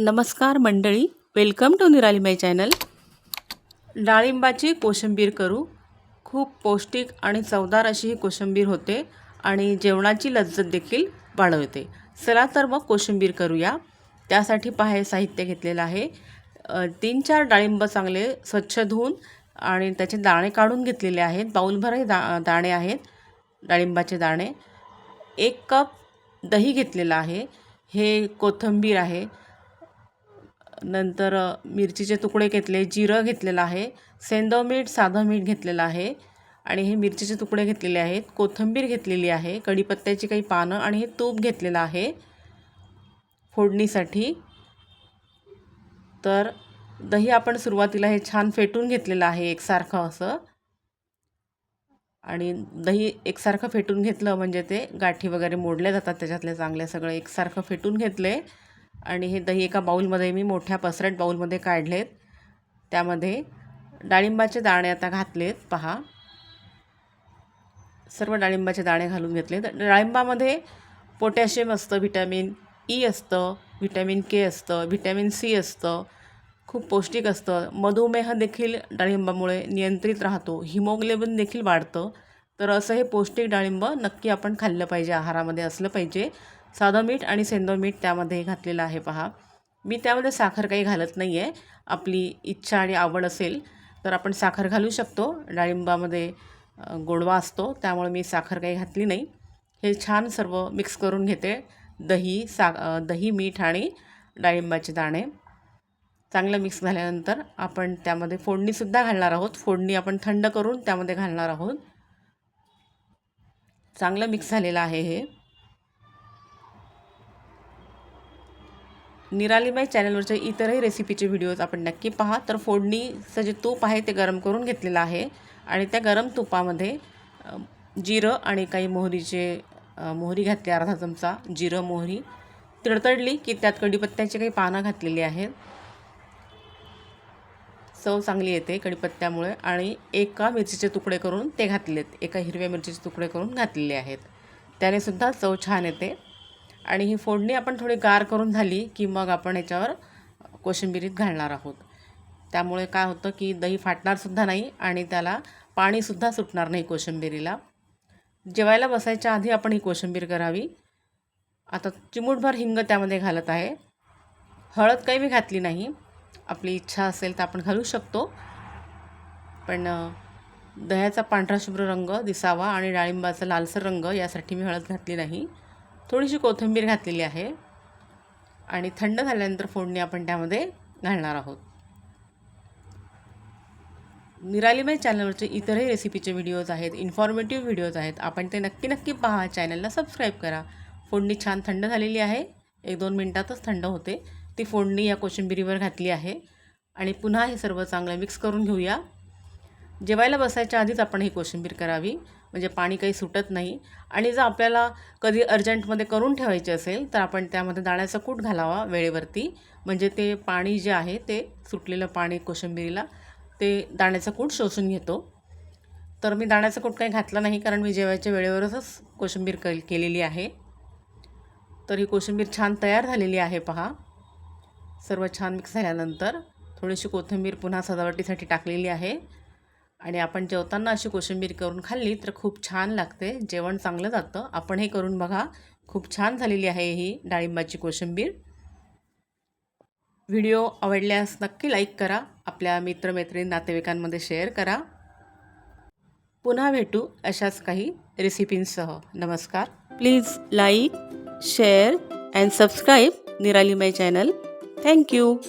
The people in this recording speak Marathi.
नमस्कार मंडळी वेलकम टू निराली माय चॅनल डाळिंबाची कोशिंबीर करू. खूप पौष्टिक आणि चवदार अशी ही कोशिंबीर होते आणि जेवणाची लज्जत देखील वाढवते. चला तर मग कोशिंबीर करूया. त्यासाठी पहा साहित्य घेतलेलं आहे. तीन चार डाळिंब चांगले स्वच्छ धुवून आणि त्याचे दाणे काढून घेतलेले आहेत. बाऊलभरही दा दाणे आहेत डाळिंबाचे दाणे. एक कप दही घेतलेलं आहे. हे कोथिंबीर आहे. नंतर मिरचीचे तुकडे घेतले जिरं घेतलेलं आहे सेंदव मीठ साधं मीठ घेतलेलं आहे आणि हे मिरचीचे तुकडे घेतलेले आहेत कोथिंबीर घेतलेली आहे कढीपत्त्याची काही पानं आणि हे तूप घेतलेलं आहे फोडणीसाठी. तर दही आपण सुरुवातीला हे छान फेटून घेतलेलं आहे एकसारखं असं. आणि दही एकसारखं फेटून घेतलं म्हणजे ते गाठी वगैरे मोडल्या जातात त्याच्यातले चांगले सगळं एकसारखं फेटून घेतले. आणि हे दही एका बाऊलमध्ये मी मोठ्या पसरट बाऊलमध्ये काढलेत. त्यामध्ये डाळिंबाचे दाणे आता घातलेत पहा. सर्व डाळिंबाचे दाणे घालून घेतले तर डाळिंबामध्ये पोटॅशियम असतं व्हिटॅमिन ई असतं व्हिटॅमिन के असतं व्हिटॅमिन सी असतं. खूप पौष्टिक असतं. मधुमेह देखील डाळिंबामुळे नियंत्रित राहतो. हिमोग्लोबिन देखील वाढतं. तर असं हे पौष्टिक डाळिंब नक्की आपण खाल्लं पाहिजे आहारामध्ये असलं पाहिजे. साधं मीठ आणि सेंदव मीठ त्यामध्ये घातलेलं आहे पहा. मी त्यामध्ये साखर काही घालत नाही आहे आपली इच्छा आणि आवड असेल तर आपण साखर घालू शकतो. डाळिंबामध्ये गोडवा असतो त्यामुळे मी साखर काही घातली नाही. हे छान सर्व मिक्स करून घेते. दही सा दही मीठ आणि डाळिंबाचे दाणे. चांगलं मिक्स झाल्यानंतर आपण त्यामध्ये फोडणीसुद्धा घालणार आहोत. फोडणी आपण थंड करून त्यामध्ये घालणार आहोत. चांगलं मिक्स झालेलं आहे हे. निरालीमाई चॅनलवरच्या इतरही रेसिपीचे व्हिडिओज आपण नक्की पहा. तर फोडणीचं जे तूप आहे ते गरम करून घेतलेलं आहे. आणि त्या गरम तुपामध्ये जिरं आणि काही मोहरीचे मोहरी घातली अर्धा चमचा जिरं मोहरी. तडतडली की त्यात कढीपत्त्याची काही पानं घातलेली आहेत. चव चांगली येते कढीपत्त्यामुळे आणि एका मिरचीचे तुकडे करून ते घातलेत. एका हिरव्या मिरचीचे तुकडे करून घातलेले आहेत. त्याने सुद्धा चव छान येते. आणि ही फोडणी आपण थोडी गार करून झाली की मग आपण याच्यावर कोशिंबिरीत घालणार आहोत. त्यामुळे काय होतं की दही फाटणारसुद्धा नाही आणि त्याला पाणीसुद्धा सुटणार नाही कोशिंबिरीला. जेवायला बसायच्या आधी आपण ही कोशिंबीर करावी. आता चिमूटभर हिंग त्यामध्ये घालत आहे. हळद काही मी घातली नाही. आपली इच्छा असेल तर आपण घालू शकतो. पण दह्याचा पांढरा शुभ्र रंग दिसावा आणि डाळिंबाचा लालसर रंग यासाठी मी हळद घातली नाही. थोडीशी कोथिंबीर घातलेली आहे आणि थंड झाल्यानंतर फोडणी आपण त्यामध्ये घालणार आहोत. निरालीबाई चॅनलवरचे इतरही रेसिपीचे व्हिडिओज आहेत इन्फॉर्मेटिव्ह व्हिडिओज आहेत. आपण ते नक्की नक्की पहा. चॅनलला सबस्क्राईब करा. फोडणी छान थंड झालेली आहे. एक दोन मिनटातच थंड होते. ती फोडणी या कोशिंबिरीवर घातली आहे. आणि पुन्हा हे सर्व चांगलं मिक्स करून घेऊया. जेवायला बसायच्या आधीच आपण ही कोशिंबीर करावी. म्हणजे पाणी काही सुटत नाही. आणि जर आपल्याला कधी अर्जंटमध्ये करून ठेवायचे असेल तर आपण त्यामध्ये दाण्याचा कूट घालावा वेळेवरती. म्हणजे ते पाणी जे आहे ते सुटलेलं पाणी कोशिंबिरीला ते दाण्याचा कूट शोषून घेतो. तर मी दाण्याचा कूट काही घातला नाही कारण मी जेवायच्या वेळेवरच कोशिंबीर कल केलेली आहे. तर ही कोशिंबीर छान तयार झालेली आहे पहा. सर्व छान मिक्स झाल्यानंतर थोडीशी कोथिंबीर पुन्हा सजावटीसाठी टाकलेली आहे. आणि आपण जेवताना अशी कोशिंबीर करून खाल्ली तर खूप छान लागते. जेवण चांगलं जातं. आपण हे करून बघा. खूप छान झालेली आहे ही डाळिंबाची कोशिंबीर. व्हिडिओ आवडल्यास नक्की लाईक करा. आपल्या मित्रमैत्रिणी नातेवाईकांमध्ये शेअर करा. पुन्हा भेटू अशाच काही रेसिपींसह. नमस्कार. Please like share and subscribe Nirali my channel. Thank you.